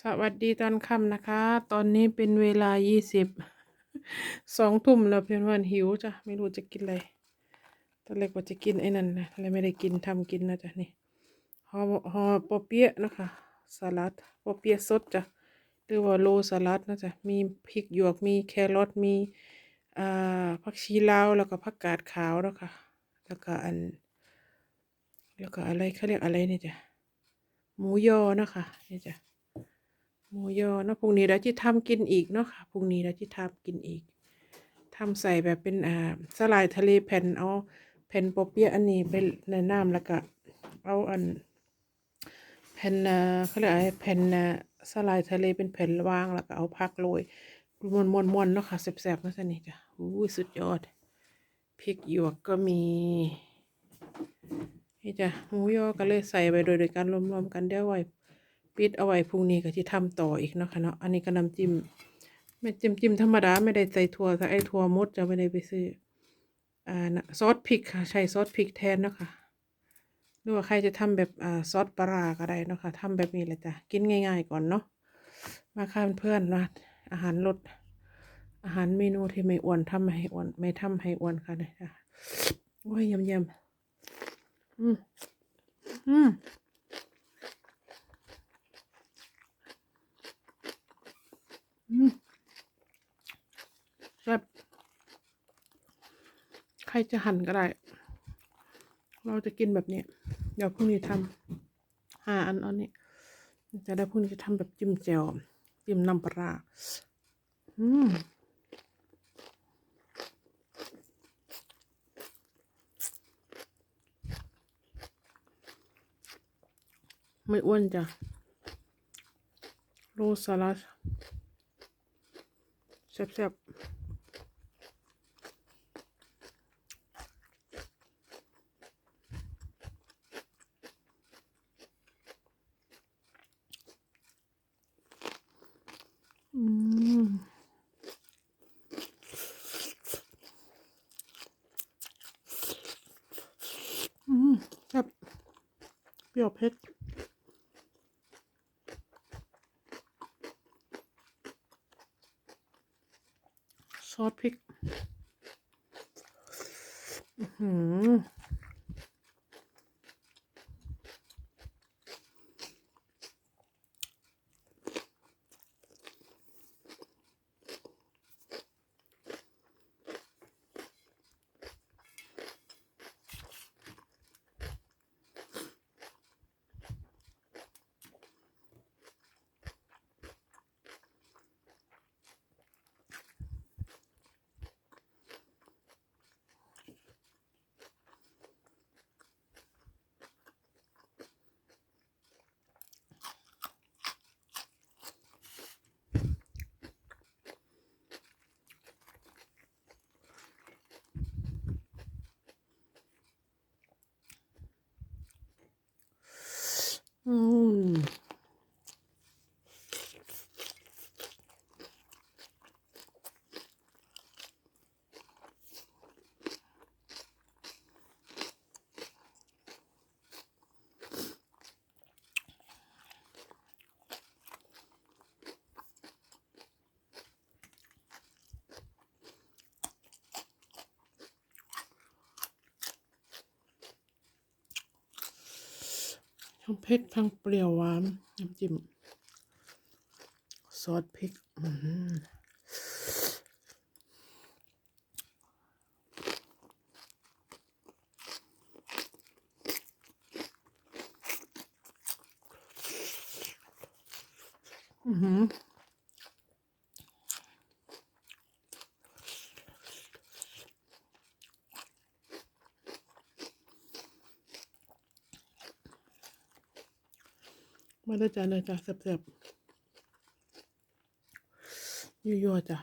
สวัสดีตอนค่ำนะคะ ตอนนี้เป็นเวลายี่สิบสองทุ่มแล้วเพื่อนวันหิวจ้ะ ไม่รู้จะกินอะไรตอนแรกว่าจะกินไอ้นั่นนะแล้วไม่ได้กินทำกินนะจ๊ะนี่ห่อห่อปอเปี๊ยะนะคะสลัดปอเปี๊ยะสดจ้ะหรือว่าโลสลัดนะจ๊ะมีพริกหยวกมีแครอทมีอ่าผักชีลาวแล้วก็ผักกาดขาวแล้วค่ะ แล้วก็อัน แล้วก็อะไรเขาเรียกอะไรเนี่ยจ้ะหมูยอนะคะนี่จ้ะ มูยอเนาะพรุ่งนี้เราจะทำกินอีกเนาะค่ะพรุ่งนี้เราจะทำกินอีกทำใส่แบบเป็นอ่าสลายทะเลแผ่นเอาแผ่นปอเปียอันนี้ไปในน้ำแล้วก็เอาอันแผ่นอ่าเขาเรียกอะไรแผ่นอ่าสลายทะเลเป็นแผ่นวางแล้วก็เอาผักโรยมวนมวนมวนเนาะค่ะแซ่บๆเนาะจ๊ะนี่จ้ะอู้สุดยอดพริกหยวกก็มีนี่จ้ะหมูยอก็เลยใส่ไปโดยโดยการรวมๆกันเดี๋ยวไว้ ปิดเอาไว้พรุ่งนี้ก็ที่ทำต่ออีกเนาะค่ะเนาะอันนี้ก็น้ำจิ้มไม่จิ้มจิ้มธรรมดาไม่ได้ใส่ถั่วแต่ไอ้ถั่วมดจะไม่ได้ไปซื้ออ่าซอสพริกค่ะใช้ซอสพริกแทนเนาะค่ะหรือว่าใครจะทำแบบอ่าซอสปลาร้าก็ได้เนาะค่ะทำแบบนี้แหละจ้ะกินง่าย ๆ ก่อนเนาะมาค่ะเพื่อนๆนะอาหารลดอาหารเมนูที่ไม่อ้วนทำให้อ้วนไม่ทำให้อ้วนค่ะเนี่ยจ้ะโอ้ยยำๆอืมอืมอืม แซ่บใครจะหั่นก็ได้ เราจะกินแบบนี้ เดี๋ยวพรุ่งนี้ทำห้าอันอานี้ จะได้พรุ่งนี้จะทำแบบจิ้มแจ่วจิ้มน้ำปลาอืมไม่อ้วนจ้ะโรสลัด แซ่บๆอืมอืมแซ่บเปรี้ยวเผ็ด ซอสพริก อือหือ ทั้งเผ็ดทั้งเปรี้ยวหวานน้ำจิ้มซอสพริกอือหือ มาได้จ้ะเลยจ้ะแซ่บๆยั่วๆจ้ะ